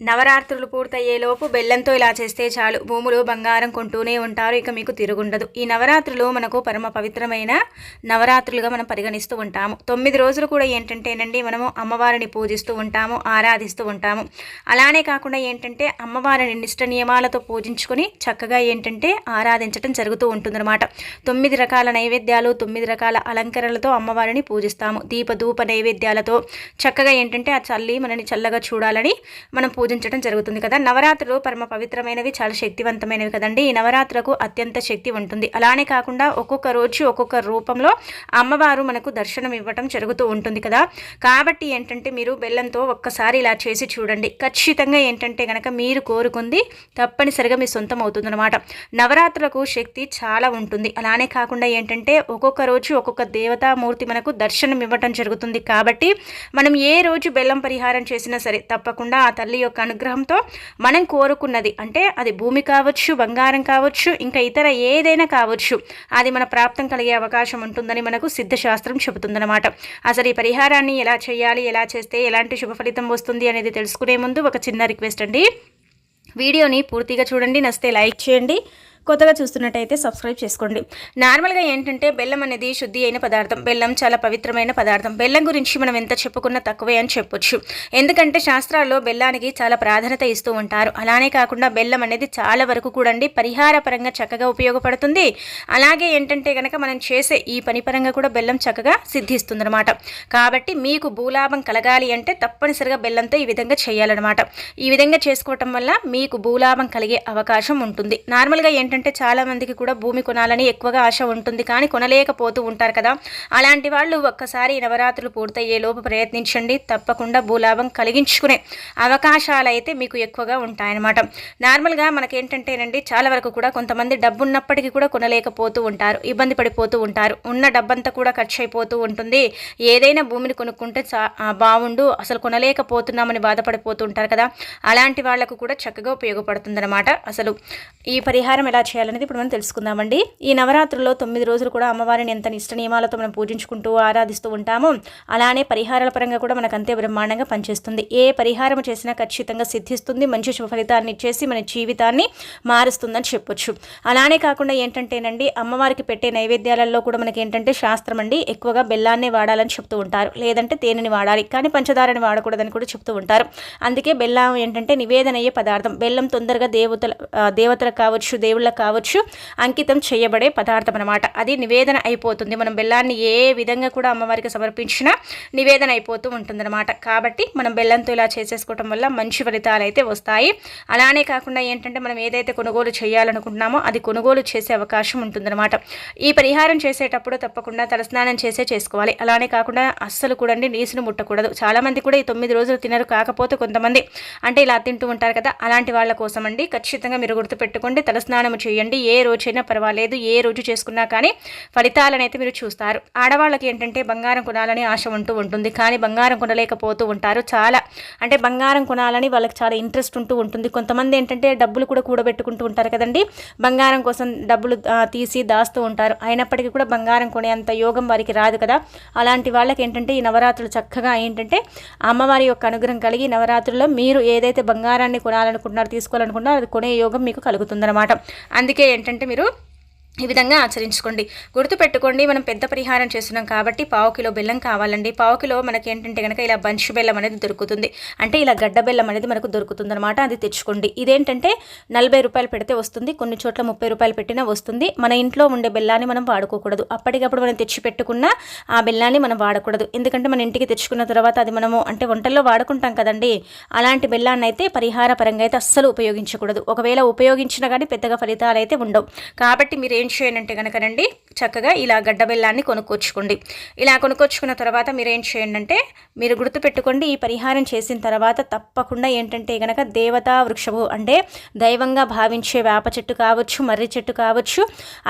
నవరాత్రులు పూర్తయ్యేలోపు బెల్లంతో ఇలా చేస్తే చాలు. భూములు బంగారం కొంటూనే ఉంటారు. ఇక మీకు తిరుగుండదు. ఈ నవరాత్రులు మనకు పరమ పవిత్రమైన నవరాత్రులుగా మనం పరిగణిస్తూ ఉంటాము. తొమ్మిది రోజులు కూడా ఏంటంటేనండి మనము అమ్మవారిని పూజిస్తూ ఉంటాము ఆరాధిస్తూ ఉంటాము. అలానే కాకుండా ఏంటంటే అమ్మవారిని నిష్ట నియమాలతో పూజించుకొని చక్కగా ఏంటంటే ఆరాధించడం జరుగుతూ ఉంటుందన్నమాట. తొమ్మిది రకాల నైవేద్యాలు తొమ్మిది రకాల అలంకరణలతో అమ్మవారిని పూజిస్తాము. దీప ధూప నైవేద్యాలతో చక్కగా ఏంటంటే ఆ చల్లి మనని చల్లగా చూడాలని మనం పూజించడం జరుగుతుంది కదా. నవరాత్రులు పరమ పవిత్రమైనవి చాలా శక్తివంతమైనవి కదండి. ఈ నవరాత్రులకు అత్యంత శక్తి ఉంటుంది. అలానే కాకుండా ఒక్కొక్క రోజు ఒక్కొక్క రూపంలో అమ్మవారు మనకు దర్శనం ఇవ్వటం జరుగుతూ ఉంటుంది కదా. కాబట్టి ఏంటంటే మీరు బెల్లంతో ఒక్కసారి ఇలా చేసి చూడండి. ఖచ్చితంగా ఏంటంటే కనుక మీరు కోరుకుంది తప్పనిసరిగా మీ సొంతం అవుతుందన్నమాట. నవరాత్రులకు శక్తి చాలా ఉంటుంది. అలానే కాకుండా ఏంటంటే ఒక్కొక్క రోజు ఒక్కొక్క దేవతామూర్తి మనకు దర్శనం ఇవ్వటం జరుగుతుంది కాబట్టి మనం ఏ రోజు బెల్లం పరిహారం చేసినా సరే తప్పకుండా ఆ తల్లి యొక్క అనుగ్రహంతో మనం కోరుకున్నది. అంటే అది భూమి కావచ్చు బంగారం కావచ్చు ఇంకా ఇతర ఏదైనా కావచ్చు అది మన ప్రాప్తం కలిగే అవకాశం ఉంటుందని మనకు సిద్ధశాస్త్రం చెబుతుందన్నమాట. అసలు ఈ పరిహారాన్ని ఎలా చేయాలి ఎలా చేస్తే ఎలాంటి శుభ ఫలితం వస్తుంది అనేది తెలుసుకునే ముందు ఒక చిన్న రిక్వెస్ట్ అండి. వీడియోని పూర్తిగా చూడండి నస్తే లైక్ చేయండి. కొత్తగా చూస్తున్నట్టయితే సబ్స్క్రైబ్ చేసుకోండి. నార్మల్గా ఏంటంటే బెల్లం అనేది శుద్ధి అయిన పదార్థం. బెల్లం చాలా పవిత్రమైన పదార్థం. బెల్లం గురించి మనం ఎంత చెప్పుకున్నా తక్కువే అని చెప్పొచ్చు. ఎందుకంటే శాస్త్రాల్లో బెల్లానికి చాలా ప్రాధాన్యత ఇస్తూ ఉంటారు. అలానే కాకుండా బెల్లం అనేది చాలా వరకు కూడా పరిహార పరంగా చక్కగా ఉపయోగపడుతుంది. అలాగే ఏంటంటే కనుక మనం చేసే ఈ పని పరంగా కూడా బెల్లం చక్కగా సిద్ధిస్తుందన్నమాట. కాబట్టి మీకు భూలాభం కలగాలి అంటే తప్పనిసరిగా బెల్లంతో ఈ విధంగా చేయాలన్నమాట. ఈ విధంగా చేసుకోవటం వల్ల మీకు భూలాభం కలిగే అవకాశం ఉంటుంది. నార్మల్గా ఏంటంటే ఎందుకంటే చాలామందికి కూడా భూమి కొనాలని ఎక్కువగా ఆశ ఉంటుంది కానీ కొనలేకపోతూ ఉంటారు కదా. అలాంటి వాళ్ళు ఒక్కసారి నవరాత్రులు పూర్తయ్యే లోపు ప్రయత్నించండి. తప్పకుండా భూలాభం కలిగించుకునే అవకాశాలు అయితే మీకు ఎక్కువగా ఉంటాయన్నమాట. నార్మల్గా మనకేంటంటేనండి చాలా వరకు కూడా కొంతమంది డబ్బు ఉన్నప్పటికీ కూడా కొనలేకపోతూ ఉంటారు ఇబ్బంది పడిపోతూ ఉంటారు. ఉన్న డబ్బంతా కూడా ఖర్చు అయిపోతూ ఉంటుంది. ఏదైనా భూమిని కొనుక్కుంటే బాగుండు అసలు కొనలేకపోతున్నామని బాధపడిపోతూ ఉంటారు కదా. అలాంటి వాళ్ళకు కూడా చక్కగా ఉపయోగపడుతుందన్నమాట. అసలు ఈ పరిహారం ఎలా చేయాలనేది ఇప్పుడు మనం తెలుసుకుందామండి. ఈ నవరాత్రుల్లో తొమ్మిది రోజులు కూడా అమ్మవారిని ఎంత నిష్ట నియమాలతో మనం పూజించుకుంటూ ఆరాధిస్తూ ఉంటాము అలానే పరిహారాల పరంగా కూడా మనకు అంతే బ్రహ్మాండంగా పనిచేస్తుంది. ఏ పరిహారం చేసినా ఖచ్చితంగా సిద్ధిస్తుంది మంచి శుభ ఫలితాన్ని ఇచ్చేసి మన జీవితాన్ని మారుస్తుందని చెప్పొచ్చు. అలానే కాకుండా ఏంటంటేనండి అమ్మవారికి పెట్టే నైవేద్యాలలో కూడా మనకి ఏంటంటే శాస్త్రం అండి ఎక్కువగా బెల్లాన్నే వాడాలని చెప్తూ ఉంటారు. లేదంటే తేనెని వాడాలి కానీ పంచదారని వాడకూడదని కూడా చెప్తూ ఉంటారు. అందుకే బెల్లం ఏంటంటే నివేదన అయ్యే పదార్థం. బెల్లం తొందరగా దేవతల దేవతలకు కావచ్చు దేవుళ్ళకు కావచ్చు అంకితం చేయబడే పదార్థం అనమాట అది నివేదన అయిపోతుంది. మనం బెల్లాన్ని ఏ విధంగా కూడా అమ్మవారికి సమర్పించినా నివేదన అయిపోతూ ఉంటుందన్నమాట. కాబట్టి మనం బెల్లంతో ఇలా చేసేసుకోవటం వల్ల మంచి ఫలితాలు అయితే వస్తాయి. అలానే కాకుండా ఏంటంటే మనం ఏదైతే కొనుగోలు చేయాలనుకుంటున్నామో అది కొనుగోలు చేసే అవకాశం ఉంటుందన్నమాట. ఈ పరిహారం చేసేటప్పుడు తప్పకుండా తలస్నానం చేసే చేసుకోవాలి. అలానే కాకుండా అస్సలు కూడా నీసును ముట్టకూడదు. చాలామంది కూడా ఈ తొమ్మిది రోజులు తినరు. కాకపోతే కొంతమంది అంటే ఇలా తింటూ ఉంటారు కదా అలాంటి వాళ్ళ కోసం అండి ఖచ్చితంగా మీరు గుర్తుపెట్టుకోండి. తలస్నానం చేయండి. ఏ రోజైనా పర్వాలేదు. ఏ రోజు చేసుకున్నా కానీ ఫలితాలనైతే మీరు చూస్తారు. ఆడవాళ్ళకి ఏంటంటే బంగారం కొనాలని ఆశ ఉంటూ ఉంటుంది. కానీ బంగారం కొనలేకపోతూ ఉంటారు. చాలా అంటే బంగారం కొనాలని వాళ్ళకి చాలా ఇంట్రెస్ట్ ఉంటూ ఉంటుంది. కొంతమంది ఏంటంటే డబ్బులు కూడా కూడబెట్టుకుంటూ ఉంటారు కదండి. బంగారం కోసం డబ్బులు తీసి దాస్తూ ఉంటారు. అయినప్పటికీ కూడా బంగారం కొనేంత యోగం వారికి రాదు కదా. అలాంటి వాళ్ళకి ఏంటంటే ఈ నవరాత్రులు చక్కగా ఏంటంటే అమ్మవారి యొక్క అనుగ్రహం కలిగి నవరాత్రుల్లో మీరు ఏదైతే బంగారాన్ని కొనాలనుకుంటున్నారో తీసుకోవాలనుకుంటున్నారో అది కొనే యోగం మీకు కలుగుతుందన్నమాట. అందుకే ఏంటంటే మీరు ఈ విధంగా ఆచరించుకోండి. గుర్తుపెట్టుకోండి మనం పెద్ద పరిహారం చేస్తున్నాం కాబట్టి పావు కిలో బెల్లం కావాలండి. పావు కిలో మనకి ఏంటంటే కనుక ఇలా బంచ్ బెల్లం అనేది దొరుకుతుంది. అంటే ఇలా గడ్డ బెల్లం అనేది మనకు దొరుకుతుంది అనమాట అది తెచ్చుకోండి. ఇదేంటంటే నలభై రూపాయలు పెడితే వస్తుంది కొన్ని చోట్ల ముప్పై రూపాయలు పెట్టినా వస్తుంది. మన ఇంట్లో ఉండే బెల్లాన్ని మనం వాడుకోకూడదు. అప్పటికప్పుడు మనం తెచ్చి పెట్టుకున్న ఆ బెల్లాన్ని మనం వాడకూడదు. ఎందుకంటే మన ఇంటికి తెచ్చుకున్న తర్వాత అది మనము అంటే వంటల్లో వాడుకుంటాం కదండి. అలాంటి బెల్లాన్ని అయితే పరిహార పరంగా అయితే అస్సలు ఉపయోగించకూడదు. ఒకవేళ ఉపయోగించినా కానీ పెద్దగా ఫలితాలు అయితే ఉండవు. కాబట్టి మీరు ఏం చేయనంటే అంటే కనుకనండి చక్కగా ఇలా గడ్డ బెల్లాన్ని కొనుక్కొచ్చుకోండి. ఇలా కొనుక్కొచ్చుకున్న తర్వాత మీరు ఏం చేయండి అంటే మీరు గుర్తుపెట్టుకోండి ఈ పరిహారం చేసిన తర్వాత తప్పకుండా ఏంటంటే కనుక దేవతా వృక్షము అంటే దైవంగా భావించే వేప చెట్టు కావచ్చు మర్రి చెట్టు కావచ్చు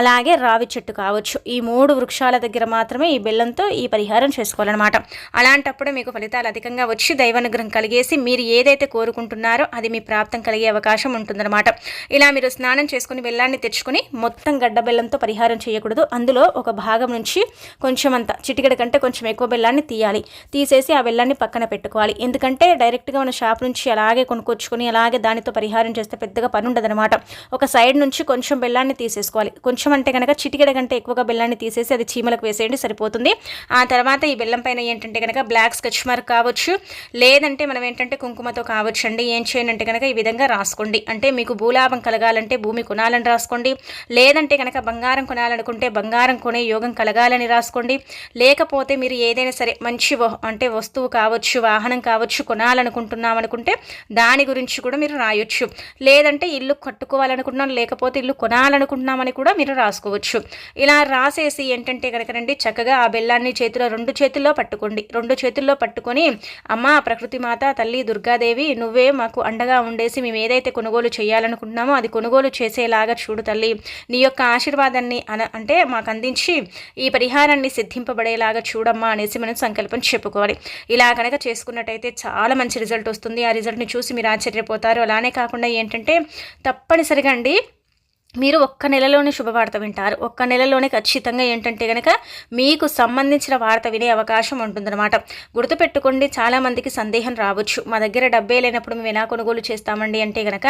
అలాగే రావి చెట్టు కావచ్చు ఈ మూడు వృక్షాల దగ్గర మాత్రమే ఈ బెల్లంతో ఈ పరిహారం చేసుకోవాలన్నమాట. అలాంటప్పుడు మీకు ఫలితాలు అధికంగా వచ్చి దైవానుగ్రహం కలిగేసి మీరు ఏదైతే కోరుకుంటున్నారో అది మీ ప్రాప్తం కలిగే అవకాశం ఉంటుందన్నమాట. ఇలా మీరు స్నానం చేసుకుని బెల్లాన్ని తెచ్చుకొని మొత్తం గడ్డ బెల్లంతో పరిహారం చేయకూడదు. అందులో ఒక భాగం నుంచి కొంచెం అంత చిటికెడ కంటే కొంచెం ఎక్కువ బెల్లాన్ని తీయాలి. తీసేసి ఆ బెల్లాన్ని పక్కన పెట్టుకోవాలి. ఎందుకంటే డైరెక్ట్గా మన షాప్ నుంచి అలాగే కొనుక్కొచ్చుకొని అలాగే దానితో పరిహారం చేస్తే పెద్దగా పని ఉండదనమాట ఒక సైడ్ నుంచి కొంచెం బెల్లాన్ని తీసేసుకోవాలి. కొంచెం అంటే కనుక చిటికెడ కంటే ఎక్కువగా బెల్లాన్ని తీసేసి అది చీమలకు వేసేయండి సరిపోతుంది. ఆ తర్వాత ఈ బెల్లం పైన ఏంటంటే కనుక బ్లాక్ స్కెచ్ మార్క్ కావచ్చు లేదంటే మనం ఏంటంటే కుంకుమతో కావచ్చు అండి ఏం చేయండి అంటే కనుక ఈ విధంగా రాసుకోండి. అంటే మీకు భూలాభం కలగాలంటే భూమి కొనాలని రాసుకోండి. లేదంటే కనుక బంగారం కొనాలనుకుంటే బంగారం బంగారం కొనే యోగం కలగాలని రాసుకోండి. లేకపోతే మీరు ఏదైనా సరే మంచి అంటే వస్తువు కావచ్చు వాహనం కావచ్చు కొనాలనుకుంటున్నాం అనుకుంటే దాని గురించి కూడా మీరు రాయొచ్చు. లేదంటే ఇల్లు కట్టుకోవాలనుకుంటున్నాం లేకపోతే ఇల్లు కొనాలనుకుంటున్నామని కూడా మీరు రాసుకోవచ్చు. ఇలా రాసేసి ఏంటంటే కనుక రండి చక్కగా ఆ బెల్లాన్ని చేతిలో రెండు చేతుల్లో పట్టుకోండి. రెండు చేతుల్లో పట్టుకొని అమ్మ ప్రకృతి మాత తల్లి దుర్గాదేవి నువ్వే మాకు అండగా ఉండేసి మేము ఏదైతే కొనుగోలు చేయాలనుకుంటున్నామో అది కొనుగోలు చేసేలాగా చూడు తల్లి. నీ యొక్క ఆశీర్వాదాన్ని అన అంటే మాకు అందించి ఈ పరిహారాన్ని సిద్ధింపబడేలాగా చూడమ్మా అనేసి మనం సంకల్పం చెప్పుకోవాలి. ఇలా కనుక చేసుకున్నట్టయితే చాలా మంచి రిజల్ట్ వస్తుంది. ఆ రిజల్ట్ని చూసి మీరు ఆశ్చర్యపోతారు. అలానే కాకుండా ఏంటంటే తప్పనిసరిగా అండి మీరు ఒక్క నెలలోనే శుభవార్త వింటారు. ఒక్క నెలలోనే ఖచ్చితంగా ఏంటంటే కనుక మీకు సంబంధించిన వార్త వినే అవకాశం ఉంటుందన్నమాట. గుర్తుపెట్టుకోండి చాలామందికి సందేహం రావచ్చు. మా దగ్గర డబ్బే లేనప్పుడు మేము ఎలా కొనుగోలు చేస్తామండి అంటే కనుక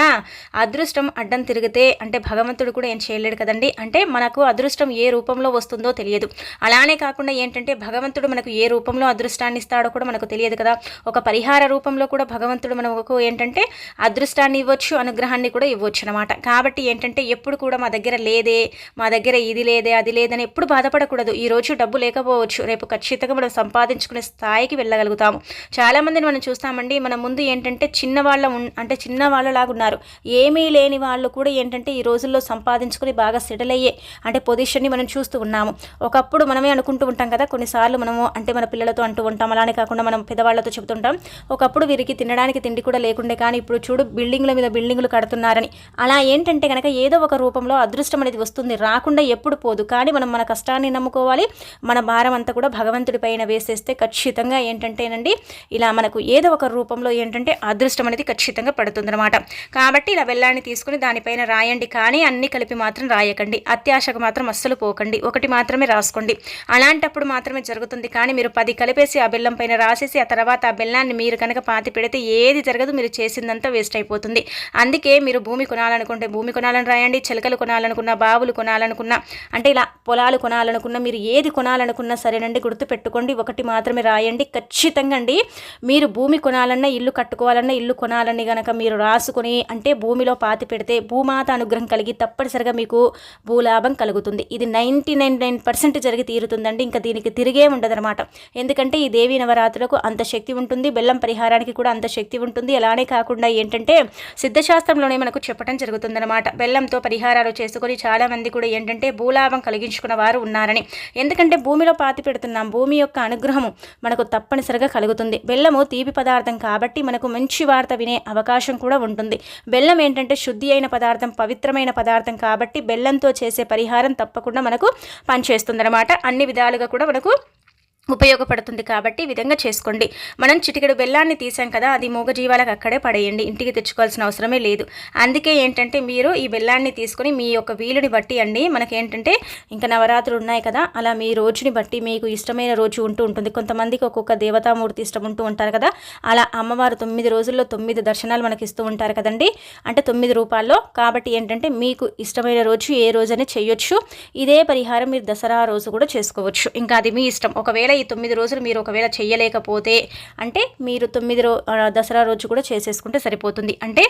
అదృష్టం అడ్డం తిరిగితే అంటే భగవంతుడు కూడా ఏం చేయలేడు కదండి. అంటే మనకు అదృష్టం ఏ రూపంలో వస్తుందో తెలియదు. అలానే కాకుండా ఏంటంటే భగవంతుడు మనకు ఏ రూపంలో అదృష్టాన్ని ఇస్తాడో కూడా మనకు తెలియదు కదా. ఒక పరిహార రూపంలో కూడా భగవంతుడు మనకు ఏంటంటే అదృష్టాన్ని ఇవ్వచ్చు అనుగ్రహాన్ని కూడా ఇవ్వచ్చు అనమాట కాబట్టి ఏంటంటే ఎప్పుడు ఎప్పుడు కూడా మా దగ్గర లేదే మా దగ్గర ఇది లేదే అది లేదని ఎప్పుడు బాధపడకూడదు. ఈ రోజు డబ్బు లేకపోవచ్చు. రేపు ఖచ్చితంగా మనం సంపాదించుకునే స్థాయికి వెళ్ళగలుగుతాము. చాలామందిని మనం చూస్తామండి మన ముందు ఏంటంటే చిన్న వాళ్ళ అంటే చిన్నవాళ్ళలాగా ఉన్నారు. ఏమీ లేని వాళ్ళు కూడా ఏంటంటే ఈ రోజుల్లో సంపాదించుకుని బాగా సెటిల్ అయ్యే అంటే పొజిషన్ని మనం చూస్తూ ఉన్నాము. ఒకప్పుడు మనమే అనుకుంటూ ఉంటాం కదా కొన్నిసార్లు మనము అంటే మన పిల్లలతో అంటూ ఉంటాం. అలానే కాకుండా మనం పెద్దవాళ్ళతో చెబుతుంటాం. ఒకప్పుడు వీరికి తినడానికి తిండి కూడా లేకుండే కానీ ఇప్పుడు చూడు బిల్డింగ్ల మీద బిల్డింగ్లు కడుతున్నారని. అలా ఏంటంటే కనుక ఏదో ఒక రూపంలో అదృష్టం అనేది వస్తుంది. రాకుండా ఎప్పుడు పోదు. కానీ మనం మన కష్టాన్ని నమ్ముకోవాలి. మన భారం అంతా కూడా భగవంతుడి పైన వేసేస్తే ఖచ్చితంగా ఏంటంటేనండి ఇలా మనకు ఏదో ఒక రూపంలో ఏంటంటే అదృష్టం అనేది ఖచ్చితంగా పడుతుందన్నమాట. కాబట్టి ఇలా బెల్లాన్ని తీసుకుని దానిపైన రాయండి. కానీ అన్ని కలిపి మాత్రం రాయకండి. అత్యాశకు మాత్రం అస్సలు పోకండి. ఒకటి మాత్రమే రాసుకోండి. అలాంటప్పుడు మాత్రమే జరుగుతుంది. కానీ మీరు పది కలిపేసి ఆ బెల్లం పైన రాసేసి ఆ తర్వాత ఆ బెల్లాన్ని మీరు కనుక పాతి పెడితే ఏది జరగదు. మీరు చేసిందంతా వేస్ట్ అయిపోతుంది. అందుకే మీరు భూమి కొనాలనుకుంటే భూమి కొనాలని రాయండి. చిలకలు కొనాలనుకున్నా బావులు కొనాలనుకున్నా అంటే ఇలా పొలాలు కొనాలనుకున్నా మీరు ఏది కొనాలనుకున్నా సరేనండి గుర్తుపెట్టుకోండి. ఒకటి మాత్రమే రాయండి. ఖచ్చితంగా అండి మీరు భూమి కొనాలన్నా ఇల్లు కట్టుకోవాలన్నా ఇల్లు కొనాలని కనుక మీరు రాసుకొని అంటే భూమిలో పాతి పెడితే భూమాత అనుగ్రహం కలిగి తప్పనిసరిగా మీకు భూలాభం కలుగుతుంది. ఇది నైంటీ నైన్ నైన్ పర్సెంట్ జరిగి తీరుతుందండి. ఇంకా దీనికి తిరిగే ఉండదనమాట ఎందుకంటే ఈ దేవీ నవరాత్రులకు అంత శక్తి ఉంటుంది బెల్లం పరిహారానికి కూడా అంత శక్తి ఉంటుంది. అలానే కాకుండా ఏంటంటే సిద్ధశాస్త్రంలోనే మనకు చెప్పడం జరుగుతుందన్నమాట. బెల్లంతో పరి పరిహారాలు చేసుకొని చాలామంది కూడా ఏంటంటే భూలాభం కలిగించుకున్న వారు ఉన్నారని. ఎందుకంటే భూమిలో పాతి పెడుతున్నాం. భూమి యొక్క అనుగ్రహము మనకు తప్పనిసరిగా కలుగుతుంది. బెల్లము తీపి పదార్థం కాబట్టి మనకు మంచి వార్త వినే అవకాశం కూడా ఉంటుంది. బెల్లం ఏంటంటే శుద్ధి అయిన పదార్థం పవిత్రమైన పదార్థం కాబట్టి బెల్లంతో చేసే పరిహారం తప్పకుండా మనకు పనిచేస్తుందన్నమాట. అన్ని విధాలుగా కూడా మనకు ఉపయోగపడుతుంది కాబట్టి ఈ విధంగా చేసుకోండి. మనం చిటికెడు బెల్లాన్ని తీసాం కదా అది మూగజీవాలకు అక్కడే పడేయండి. ఇంటికి తెచ్చుకోవాల్సిన అవసరమే లేదు. అందుకే ఏంటంటే మీరు ఈ బెల్లాన్ని తీసుకొని మీ యొక్క వీలుని బట్టి అండి. మనకేంటంటే ఇంకా నవరాత్రులు ఉన్నాయి కదా అలా మీ రోజుని బట్టి మీకు ఇష్టమైన రోజు ఉంటూ ఉంటుంది. కొంతమందికి ఒక్కొక్క దేవతామూర్తి ఇష్టం ఉంటూ ఉంటారు కదా అలా అమ్మవారు తొమ్మిది రోజుల్లో తొమ్మిది దర్శనాలు మనకి ఇస్తూ ఉంటారు కదండి. అంటే తొమ్మిది రూపాల్లో. కాబట్టి ఏంటంటే మీకు ఇష్టమైన రోజు ఏ రోజనే చేయొచ్చు. ఇదే పరిహారం మీరు దసరా రోజు కూడా చేసుకోవచ్చు. ఇంకా అది మీ ఇష్టం. ఒకవేళ ఈ తొమ్మిది రోజులు మీరు ఒకవేళ చేయలేకపోతే అంటే మీరు తొమ్మిది రో దసరా రోజు కూడా చేసేసుకుంటే సరిపోతుంది. అంటే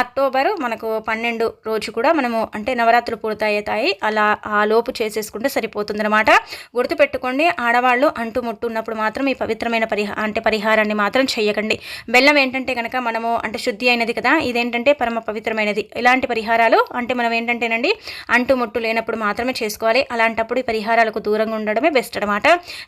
అక్టోబర్ మనకు పన్నెండు రోజు కూడా మనము అంటే నవరాత్రులు పూర్తయ్యతాయి. అలా ఆ లోపు చేసేసుకుంటే సరిపోతుంది అనమాట గుర్తుపెట్టుకోండి ఆడవాళ్ళు అంటు ముట్టు ఉన్నప్పుడు మాత్రం ఈ పవిత్రమైన పరిహా అంటే పరిహారాన్ని మాత్రం చేయకండి బెల్లం ఏంటంటే కనుక మనము అంటే శుద్ధి అయినది కదా ఇదేంటంటే పరమ పవిత్రమైనది. ఇలాంటి పరిహారాలు అంటే మనం ఏంటంటేనండి అంటు ముట్టు లేనప్పుడు మాత్రమే చేసుకోవాలి. అలాంటప్పుడు ఈ పరిహారాలకు దూరంగా ఉండడమే బెస్ట్ అనమాట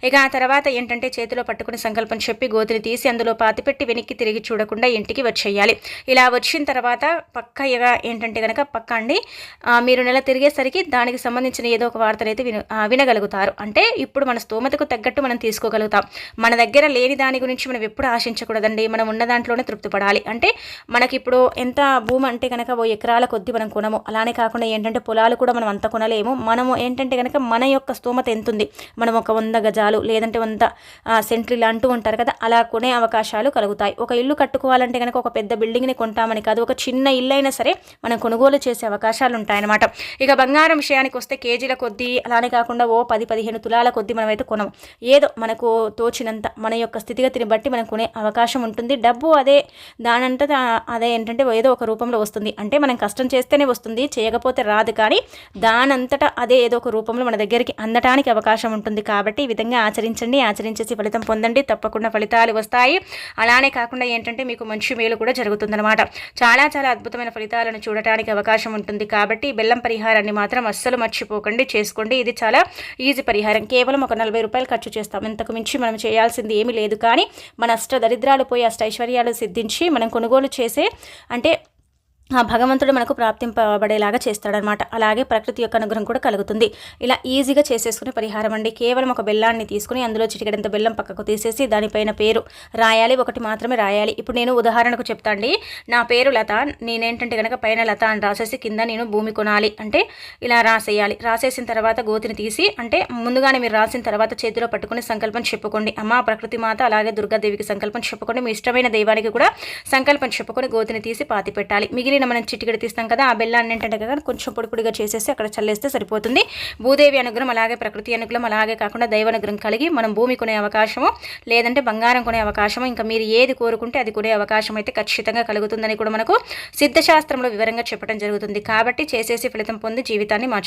ఇక ఆ తర్వాత తర్వాత ఏంటంటే చేతిలో పట్టుకుని సంకల్పం చెప్పి గోతిని తీసి అందులో పాతిపెట్టి వెనక్కి తిరిగి చూడకుండా ఇంటికి వచ్చేయాలి. ఇలా వచ్చిన తర్వాత పక్కగా ఏంటంటే కనుక పక్క అండి మీరు నెల తిరిగేసరికి దానికి సంబంధించిన ఏదో ఒక వార్తనైతే విన వినగలుగుతారు. అంటే ఇప్పుడు మన స్తోమతకు తగ్గట్టు మనం తీసుకోగలుగుతాం. మన దగ్గర లేని దాని గురించి మనం ఎప్పుడు ఆశించకూడదండి. మనం ఉన్న దాంట్లోనే తృప్తి పడాలి అంటే మనకి ఇప్పుడు ఎంత భూమి అంటే కనుక ఓ ఎకరాల కొద్ది మనం కొనము. అలానే కాకుండా ఏంటంటే పొలాలు కూడా మనం అంత కొనలేము. మనము ఏంటంటే కనుక మన యొక్క స్తోమత ఎంతుంది. మనం ఒక వంద గజాలు లేదంటే వంద సెంట్లు ఇలా అంటూ ఉంటారు కదా అలా కొనే అవకాశాలు కలుగుతాయి. ఒక ఇల్లు కట్టుకోవాలంటే కనుక ఒక పెద్ద బిల్డింగ్ని కొంటామని కాదు ఒక చిన్న ఇల్లు అయినా సరే మనం కొనుగోలు చేసే అవకాశాలు ఉంటాయన్నమాట. ఇక బంగారం విషయానికి వస్తే కేజీల కొద్దీ అలానే కాకుండా ఓ పది పదిహేను తులాల కొద్దీ మనమైతే కొనము. ఏదో మనకు తోచినంత మన యొక్క స్థితిగతిని బట్టి మనం కొనే అవకాశం ఉంటుంది. డబ్బు అదే దానంతా అదే ఏంటంటే ఏదో ఒక రూపంలో వస్తుంది. అంటే మనం కష్టం చేస్తేనే వస్తుంది చేయకపోతే రాదు కానీ దానంతటా అదే ఏదో ఒక రూపంలో మన దగ్గరికి అందటానికి అవకాశం ఉంటుంది. కాబట్టి ఈ విధంగా ఆచరించండి. ఆచరించేసి ఫలితం పొందండి తప్పకుండా ఫలితాలు వస్తాయి. అలానే కాకుండా ఏంటంటే మీకు మంచి మేలు కూడా జరుగుతుందన్నమాట. చాలా చాలా అద్భుతమైన ఫలితాలను చూడటానికి అవకాశం ఉంటుంది కాబట్టి బెల్లం పరిహారాన్ని మాత్రం అస్సలు మర్చిపోకండి చేసుకోండి. ఇది చాలా ఈజీ పరిహారం. కేవలం ఒక నలభై రూపాయలు ఖర్చు చేస్తాం. ఇంతకు మించి మనం చేయాల్సింది ఏమీ లేదు. కానీ మన అష్ట దరిద్రాలు పోయి అష్ట ఐశ్వర్యాలు సిద్ధించి మనం కొనుగోలు చేసే అంటే ఆ భగవంతుడు మనకు ప్రాప్తింపబడేలాగా చేస్తాడనమాట. అలాగే ప్రకృతి యొక్క అనుగ్రహం కూడా కలుగుతుంది. ఇలా ఈజీగా చేసేసుకునే పరిహారం అండి. కేవలం ఒక బెల్లాన్ని తీసుకుని అందులో చిటికడంత బెల్లం పక్కకు తీసేసి దానిపైన పేరు రాయాలి. ఒకటి మాత్రమే రాయాలి. ఇప్పుడు నేను ఉదాహరణకు చెప్తాండి నా పేరు లత. నేనేంటంటే కనుక పైన లత అని రాసేసి కింద నేను భూమి కొనాలి అంటే ఇలా రాసేయాలి. రాసేసిన తర్వాత గోతిని తీసి అంటే ముందుగానే మీరు రాసిన తర్వాత చేతిలో పట్టుకుని సంకల్పం చెప్పుకోండి. అమ్మ ప్రకృతి మాత అలాగే దుర్గాదేవికి సంకల్పం చెప్పుకోండి. మీ ఇష్టమైన దైవానికి కూడా సంకల్పం చెప్పుకొని గోతిని తీసి పాతి పెట్టాలి. మిగిలిన మిగిలిన మనం చిటికడ తీస్తాం కదా ఆ బెల్లాన్ని ఏంటంటే కదా కొంచెం పొడిపొడిగా చేసేసి అక్కడ చల్లేస్తే సరిపోతుంది. భూదేవి అనుగ్రహం అలాగే ప్రకృతి అనుగ్రహం అలాగే కాకుండా దైవ అనుగ్రహం కలిగి మనం భూమి కొనే అవకాశము లేదంటే బంగారం కొనే అవకాశము ఇంకా మీరు ఏది కోరుకుంటే అది కొనే అవకాశం అయితే ఖచ్చితంగా కలుగుతుందని కూడా మనకు సిద్ధశాస్త్రంలో వివరంగా చెప్పడం జరుగుతుంది. కాబట్టి చేసేసి ఫలితం పొంది జీవితాన్ని మార్చు